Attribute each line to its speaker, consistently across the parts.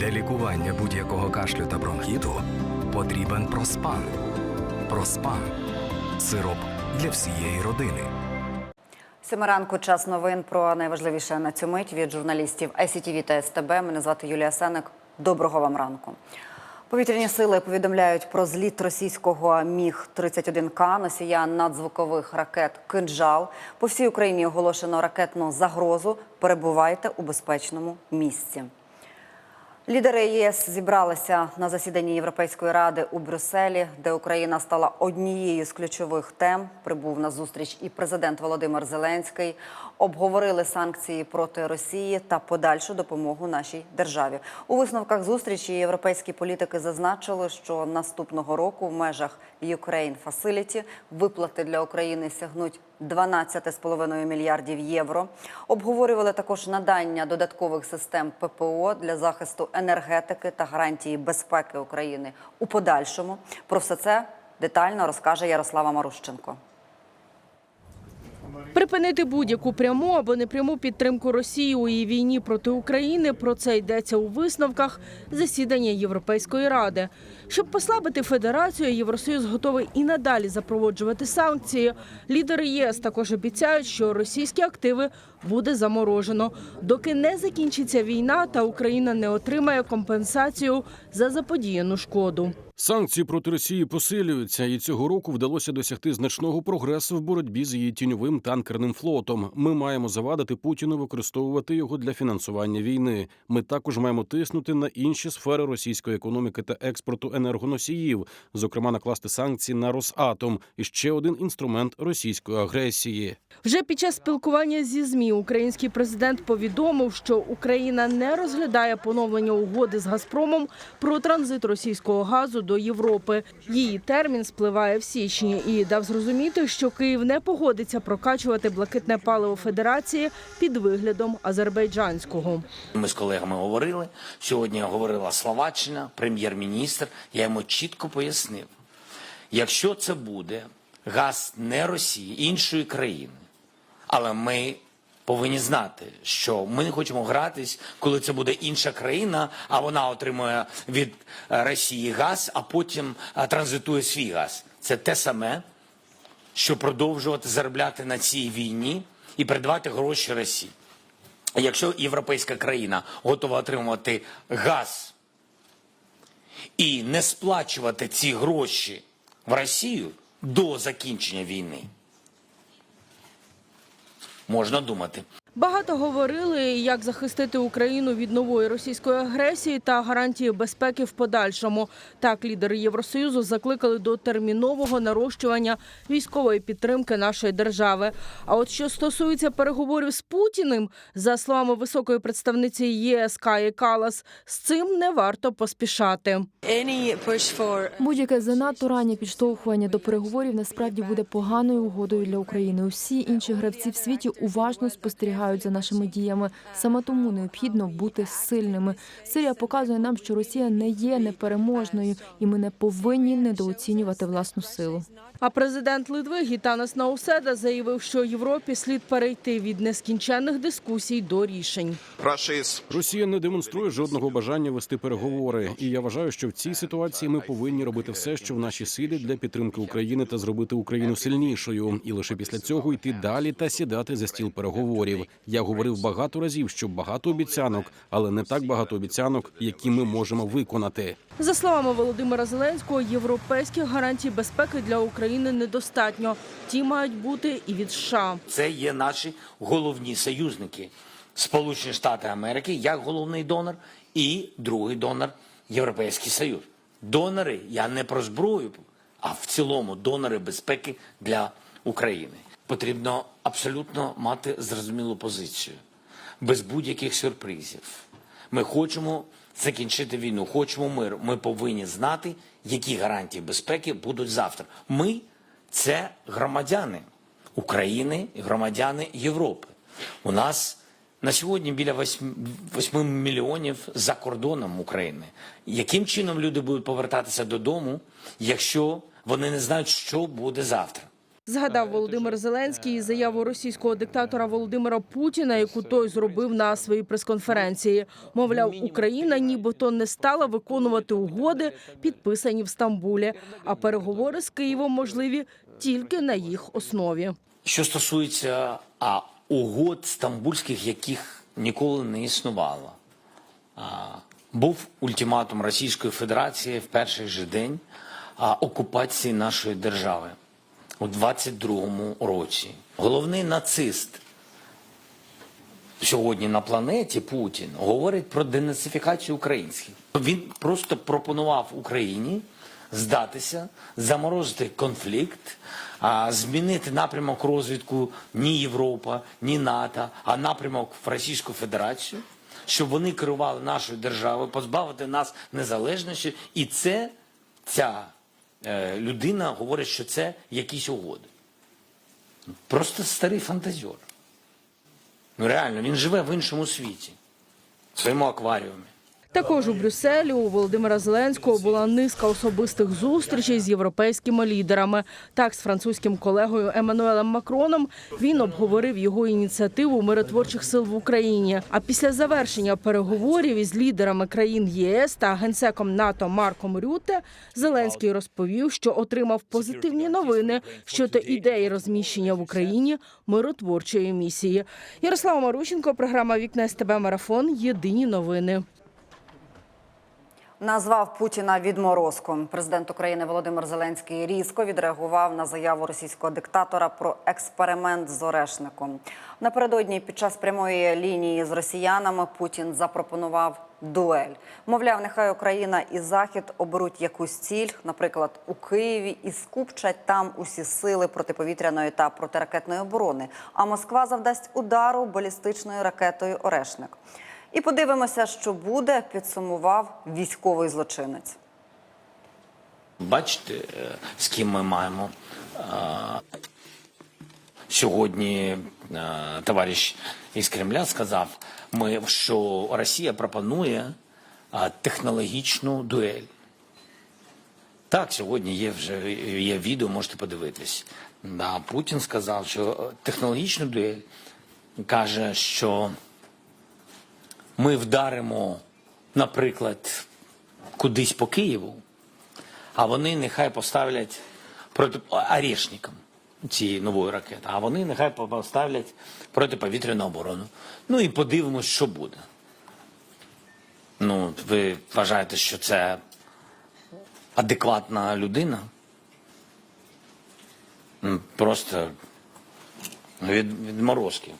Speaker 1: Для лікування будь-якого кашлю та бронхіту потрібен проспан. Проспан сироп для всієї родини.
Speaker 2: Семиранку час новин про найважливіше на цю мить від журналістів ICTV та СТБ. Мене звати Юлія Сеник. Доброго вам ранку. Повітряні сили повідомляють про зліт російського міг 31 к носія надзвукових ракет Кинджал. По всій Україні оголошено ракетну загрозу. Перебувайте у безпечному місці. Лідери ЄС зібралися на засіданні Європейської ради у Брюсселі, де Україна стала однією з ключових тем. Прибув на зустріч і президент Володимир Зеленський. Обговорили санкції проти Росії та подальшу допомогу нашій державі. У висновках зустрічі європейські політики зазначили, що наступного року в межах Ukraine Facility виплати для України сягнуть 12,5 мільярдів євро. Обговорювали також надання додаткових систем ППО для захисту енергетики та гарантії безпеки України у подальшому. Про все це детально розкаже Ярослава Марущенко.
Speaker 3: Припинити будь-яку пряму або непряму підтримку Росії у її війні проти України. Про це йдеться у висновках засідання Європейської ради. Щоб послабити федерацію, Євросоюз готовий і надалі запроваджувати санкції. Лідери ЄС також обіцяють, що російські активи буде заморожено, доки не закінчиться війна та Україна не отримає компенсацію за заподіяну шкоду.
Speaker 4: Санкції проти Росії посилюються, і цього року вдалося досягти значного прогресу в боротьбі з її тіньовим танкерним флотом. Ми маємо завадити Путіну використовувати його для фінансування війни. Ми також маємо тиснути на інші сфери російської економіки та експорту енергоносіїв, зокрема накласти санкції на Росатом і ще один інструмент російської агресії.
Speaker 3: Вже під час спілкування зі змі український президент повідомив, що Україна не розглядає поновлення угоди з Газпромом про транзит російського газу до Європи. Її термін спливає в січні і дав зрозуміти, що Київ не погодиться прокачувати блакитне паливо Федерації під виглядом азербайджанського.
Speaker 5: Ми з колегами говорили. Сьогодні говорила Словаччина, прем'єр-міністр. Я йому чітко пояснив: якщо це буде газ не Росії, іншої країни, але ми повинні знати, що ми не хочемо гратись, коли це буде інша країна, а вона отримує від е, Росії газ, а потім е, транзитує свій газ. Це те саме, що продовжувати заробляти на цій війні і передавати гроші Росії. Якщо європейська країна готова отримувати газ і не сплачувати ці гроші в Росію до закінчення війни, можна думати.
Speaker 3: Багато говорили, як захистити Україну від нової російської агресії та гарантії безпеки в подальшому. Так, лідери Євросоюзу закликали до термінового нарощування військової підтримки нашої держави. А от що стосується переговорів з Путіним, за словами високої представниці ЄС Каї Калас, з цим не варто поспішати.
Speaker 6: Будь-яке занадто раннє підштовхування до переговорів насправді буде поганою угодою для України. Усі інші гравці в світі уважно спостерігають за нашими діями. Саме тому необхідно бути сильними. Сирія показує нам, що Росія не є непереможною, і ми не повинні недооцінювати власну силу.
Speaker 3: А президент Литви Гітанас Науседа заявив, що Європі слід перейти від нескінченних дискусій до рішень.
Speaker 4: Росія не демонструє жодного бажання вести переговори, і я вважаю, що в цій ситуації ми повинні робити все, що в нашій силі для підтримки України та зробити Україну сильнішою, і лише після цього йти далі та сідати за стіл переговорів. Я говорив багато разів, що багато обіцянок, але не так багато обіцянок, які ми можемо виконати.
Speaker 3: За словами Володимира Зеленського, європейських гарантій безпеки для України недостатньо. Ті мають бути і від США.
Speaker 5: Це є наші головні союзники. Сполучені Штати Америки як головний донор, і другий донор Європейський Союз. Донори, я не про зброю, а в цілому донори безпеки для України. Потрібно абсолютно мати зрозумілу позицію, без будь-яких сюрпризів. Ми хочемо закінчити війну, хочемо миру. Ми повинні знати, які гарантії безпеки будуть завтра. Ми це громадяни України громадяни Європи. У нас на сьогодні біля 8, 8 мільйонів за кордоном України. Яким чином люди будуть повертатися додому, якщо вони не знають, що буде завтра?
Speaker 3: Згадав Володимир Зеленський і заяву російського диктатора Володимира Путіна, яку той зробив на своїй прес-конференції. Мовляв, Україна нібито не стала виконувати угоди, підписані в Стамбулі, а переговори з Києвом можливі тільки на їх основі.
Speaker 5: Що стосується а, угод стамбульських, яких ніколи не існувало, а, був ультиматум Російської Федерації в перший же день а, окупації нашої держави у 22-му році. Головний нацист сьогодні на планеті Путін говорить про денацифікацію українських. Він просто пропонував Україні здатися, заморозити конфлікт, змінити напрямок розвитку ні Європа, ні НАТО, а напрямок в Російську Федерацію, щоб вони керували нашою державою, позбавити нас незалежності. І це ця людина говорить, що це якісь угоди. Просто старий фантазер. Ну реально, він живе в іншому світі, в своєму акваріумі.
Speaker 3: Також у Брюсселі у Володимира Зеленського була низка особистих зустрічей з європейськими лідерами. Так, з французьким колегою Еммануелем Макроном він обговорив його ініціативу миротворчих сил в Україні. А після завершення переговорів із лідерами країн ЄС та генсеком НАТО Марком Рюте Зеленський розповів, що отримав позитивні новини щодо ідеї розміщення в Україні миротворчої місії. Ярослава Марущенко, програма Вікна СТБ Марафон. Єдині новини.
Speaker 2: Назвав Путіна відморозком. Президент України Володимир Зеленський різко відреагував на заяву російського диктатора про експеримент з Орешником. Напередодні під час прямої лінії з росіянами Путін запропонував дуель. Мовляв, нехай Україна і Захід оберуть якусь ціль, наприклад, у Києві, і скупчать там усі сили протиповітряної та протиракетної оборони. А Москва завдасть удару балістичною ракетою Орешник. І подивимося, що буде, підсумував військовий злочинець.
Speaker 5: Бачите, е, з ким ми маємо е, сьогодні. е, Товариш із Кремля сказав, ми, що Росія пропонує технологічну дуель. Так, сьогодні є вже є відео, можете подивитись. Да, Путін сказав, що технологічну дуель каже, що ми вдаримо, наприклад, кудись по Києву, а вони нехай поставлять проти орешникам цієї нової ракети, а вони нехай поставлять протиповітряну оборону. Ну і подивимось, що буде. Ну, ви вважаєте, що це адекватна людина? Просто від, відморозки.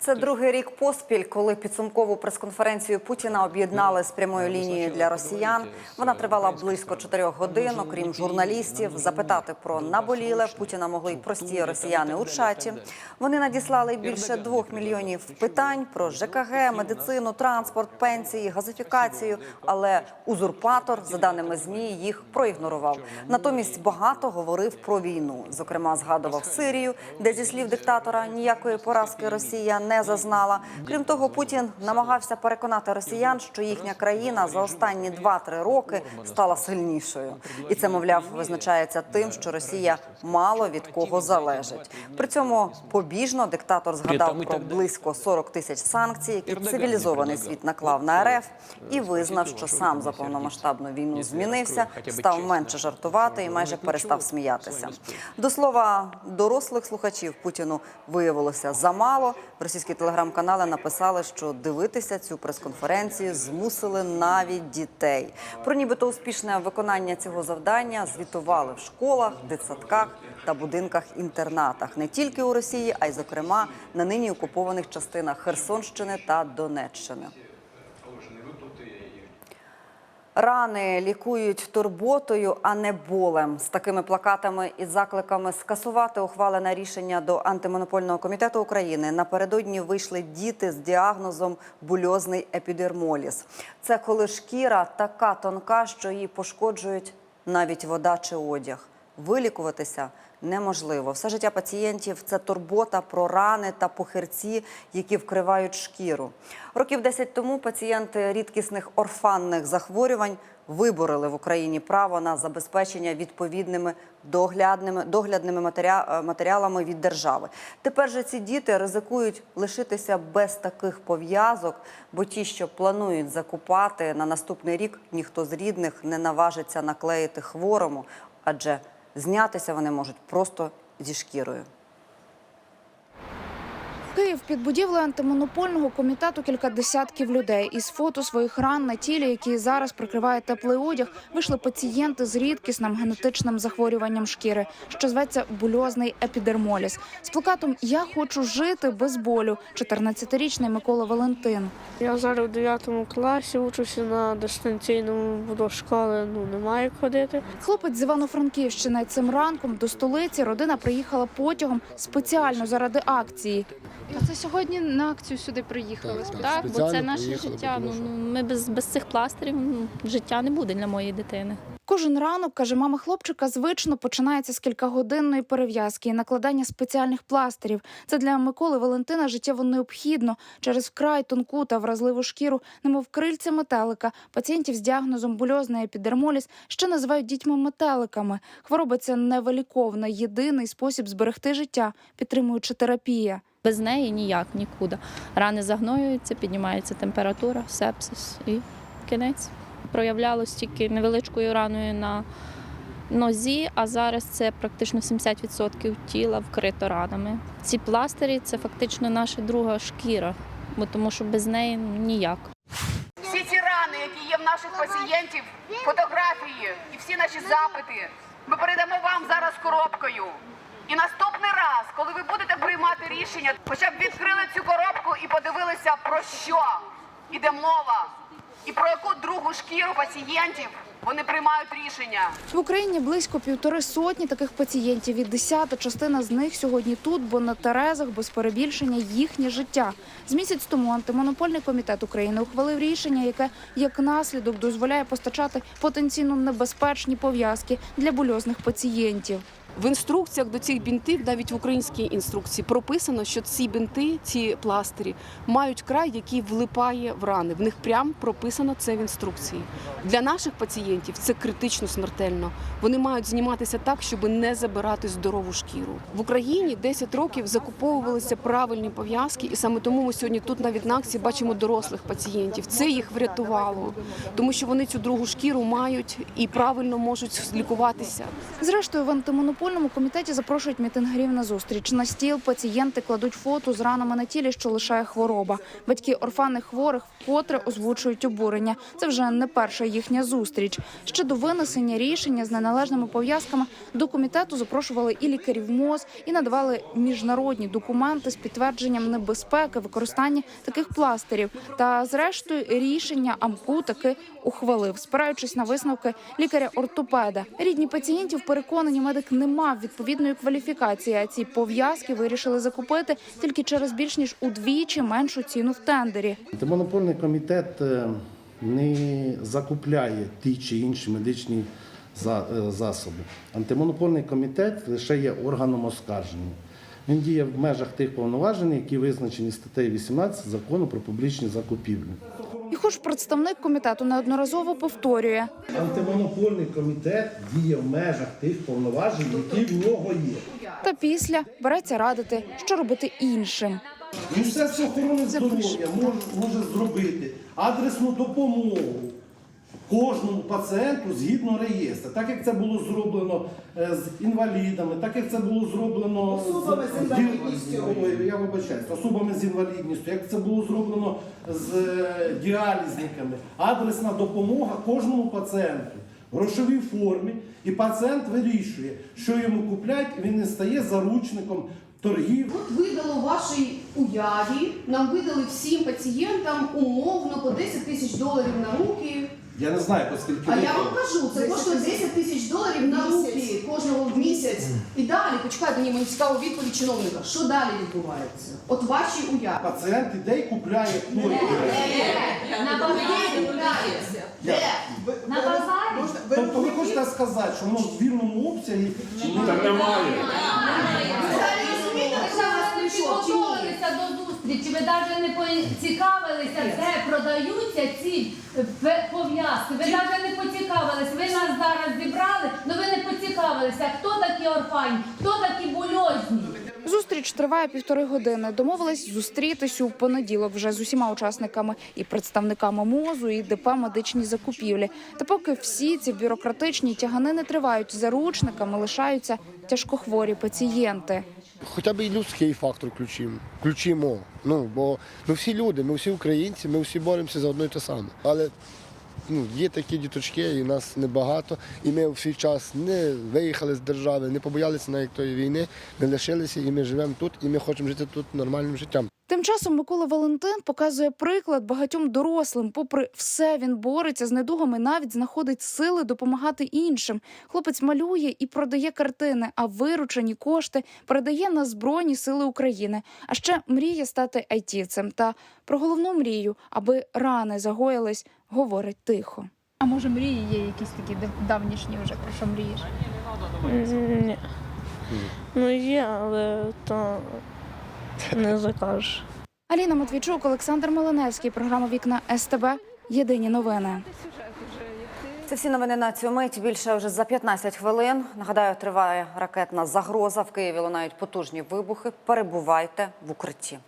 Speaker 2: Це другий рік поспіль, коли підсумкову прес-конференцію Путіна об'єднали з прямою лінією для росіян. Вона тривала близько чотирьох годин. Окрім журналістів, запитати про наболіле Путіна могли й прості росіяни у чаті. Вони надіслали більше двох мільйонів питань про ЖКГ, медицину, транспорт, пенсії, газифікацію. Але узурпатор, за даними змі, їх проігнорував. Натомість багато говорив про війну. Зокрема, згадував Сирію, де зі слів диктатора ніякої поразки Росія не зазнала. Крім того, Путін намагався переконати росіян, що їхня країна за останні 2-3 роки стала сильнішою, і це, мовляв, визначається тим, що Росія мало від кого залежить. При цьому побіжно диктатор згадав про близько 40 тисяч санкцій, які цивілізований світ наклав на РФ, і визнав, що сам за повномасштабну війну змінився, став менше жартувати і майже перестав сміятися. До слова, дорослих слухачів Путіну виявилося замало. Російські телеграм-канали написали, що дивитися цю прес-конференцію змусили навіть дітей. Про нібито успішне виконання цього завдання звітували в школах, дитсадках та будинках-інтернатах не тільки у Росії, а й зокрема на нині окупованих частинах Херсонщини та Донеччини. Рани лікують турботою, а не болем. З такими плакатами і закликами скасувати ухвалене рішення до антимонопольного комітету України напередодні вийшли діти з діагнозом бульозний епідермоліз. Це коли шкіра така тонка, що її пошкоджують навіть вода чи одяг. Вилікуватися неможливо. Все життя пацієнтів це турбота про рани та пухирці, які вкривають шкіру. Років 10 тому пацієнти рідкісних орфанних захворювань виборили в Україні право на забезпечення відповідними доглядними, доглядними е, матеріалами від держави. Тепер же ці діти ризикують лишитися без таких пов'язок, бо ті, що планують закупати на наступний рік, ніхто з рідних не наважиться наклеїти хворому, адже знятися вони можуть просто зі шкірою.
Speaker 7: Київ під будівлею антимонопольного комітету кілька десятків людей. Із фото своїх ран на тілі, які зараз прикриває теплий одяг, вийшли пацієнти з рідкісним генетичним захворюванням шкіри, що зветься бульозний епідермоліз. З плакатом Я хочу жити без болю. 14-річний Микола Валентин.
Speaker 8: Я зараз у 9 класі учуся на дистанційному до школи. Ну немає ходити.
Speaker 7: Хлопець з Івано-Франківщини цим ранком до столиці родина приїхала потягом спеціально заради акції.
Speaker 9: Це сьогодні на акцію сюди приїхали.
Speaker 10: Так,
Speaker 9: Так, бо це наше
Speaker 10: приїхали,
Speaker 9: життя. Ну, ну, ми без, без цих пластирів ну, життя не буде для моєї дитини.
Speaker 7: Кожен ранок, каже мама хлопчика, звично починається з кількагодинної перев'язки і накладання спеціальних пластирів. Це для Миколи Валентина життєво необхідно. Через вкрай тонку та вразливу шкіру, немов крильця метелика, пацієнтів з діагнозом бульозний епідермоліз ще називають дітьми-метеликами. Хвороба ця невиліковна, єдиний спосіб зберегти життя, підтримуючи терапія.
Speaker 9: Без неї ніяк, нікуди. Рани загноюються, піднімається температура, сепсис і кінець. Проявлялось тільки невеличкою раною на нозі, а зараз це практично 70% тіла вкрито ранами. Ці пластирі це фактично наша друга шкіра, бо тому що без неї ніяк.
Speaker 11: Всі ці рани, які є в наших пацієнтів, фотографії і всі наші запити, ми передамо вам зараз коробкою. І наступний раз, коли ви будете приймати рішення, хоча б відкрили цю коробку і подивилися про що іде мова, і про яку другу шкіру пацієнтів вони приймають рішення.
Speaker 7: В Україні близько півтори сотні таких пацієнтів. І десята частина з них сьогодні тут, бо на Терезах без перебільшення їхнє життя. З місяць тому антимонопольний комітет України ухвалив рішення, яке як наслідок дозволяє постачати потенційно небезпечні пов'язки для бульозних пацієнтів.
Speaker 12: В інструкціях до цих бінтів, навіть в українській інструкції, прописано, що ці бінти, ці пластирі, мають край, який влипає в рани. В них прям прописано це в інструкції. Для наших пацієнтів це критично смертельно. Вони мають зніматися так, щоб не забирати здорову шкіру. В Україні 10 років закуповувалися правильні пов'язки, і саме тому ми сьогодні тут на акції бачимо дорослих пацієнтів. Це їх врятувало, тому що вони цю другу шкіру мають і правильно можуть лікуватися.
Speaker 7: Зрештою, в антимонопольному комітеті запрошують мітингарів на зустріч. На стіл пацієнти кладуть фото з ранами на тілі, що лишає хвороба. Батьки орфанних хворих вкотре озвучують обурення. Це вже не перша їхня зустріч. Ще до винесення рішення з неналежними пов'язками до комітету запрошували і лікарів МОЗ, і надавали міжнародні документи з підтвердженням небезпеки використання таких пластирів. Та зрештою рішення АМКУ таки ухвалив, спираючись на висновки лікаря-ортопеда. Рідні пацієнтів переконані, медик не мав відповідної кваліфікації. А ці пов'язки вирішили закупити тільки через більш ніж удвічі меншу ціну в тендері.
Speaker 10: Антимонопольний комітет е, не закупляє ті чи інші медичні е, засоби. Антимонопольний комітет лише є органом оскарження. Він діє в межах тих повноважень, які визначені статтею 18 закону про публічні закупівлі.
Speaker 7: І хоч представник комітету неодноразово повторює,
Speaker 10: Антимонопольний комітет діє в межах тих повноважень, які в нього є.
Speaker 7: та після береться радити, що робити іншим.
Speaker 10: Міністерство охорони здоров'я може, може зробити адресну допомогу кожному пацієнту згідно реєстру, так як це було зроблено е, з інвалідами, так як це було зроблено
Speaker 13: Особами з інвалідністю.
Speaker 10: Ой, я вибачаюсь, особами з інвалідністю, як це було зроблено з е, діалізниками. Адресна допомога кожному пацієнту в грошовій формі, і пацієнт вирішує, що йому куплять, він не стає заручником торгів.
Speaker 13: От видало вашій уяві, нам видали всім пацієнтам умовно по 10 тисяч доларів на руки.
Speaker 10: Я не знаю, оскільки
Speaker 13: А я вам кажу, це коштує 10 тисяч доларів на руки кожного в місяць. І далі, почекайте, мені мені цікаво відповідь чиновника. Що далі відбувається? От ваші уяві.
Speaker 10: пацієнт іде і купляє той.
Speaker 13: На базарі купляється. Де?
Speaker 10: Тобто ви хочете сказати, що воно в вільному обсязі?
Speaker 13: Ви зараз не підготовилися до зустрічі, ви навіть не поцікавилися, де продаються ці е, пов'язки. Ви навіть не поцікавились. Ви нас зараз зібрали, але ви не поцікавилися, хто такі орфані, хто такі бульозні.
Speaker 7: Зустріч триває півтори години. Домовились зустрітись у понеділок вже з усіма учасниками і представниками МОЗу, і ДП медичні закупівлі. Та поки всі ці бюрократичні тяганини тривають заручниками, лишаються тяжкохворі пацієнти.
Speaker 14: Хоча б і людський фактор включимо. Включимо. Ну, бо ми всі люди, ми всі українці, ми всі боремося за одне і те саме. Але ну, є такі діточки, і нас небагато, і ми в свій час не виїхали з держави, не побоялися навіть тої війни, не лишилися, і ми живемо тут, і ми хочемо жити тут нормальним життям.
Speaker 7: Тим часом Микола Валентин показує приклад багатьом дорослим. Попри все, він бореться з недугами, навіть знаходить сили допомагати іншим. Хлопець малює і продає картини, а виручені кошти передає на збройні сили України. А ще мріє стати айтівцем. Та про головну мрію, аби рани загоїлись, говорить тихо.
Speaker 15: А може мрії є якісь такі дав- давнішні вже про що мрієш?
Speaker 8: Ні. Ну є, але то не закажеш.
Speaker 7: Аліна Матвійчук, Олександр Малиневський. Програма Вікна СТБ. Єдині новини.
Speaker 2: Це всі новини на цю мить. Більше вже за 15 хвилин. Нагадаю, триває ракетна загроза. В Києві лунають потужні вибухи. Перебувайте в укритті.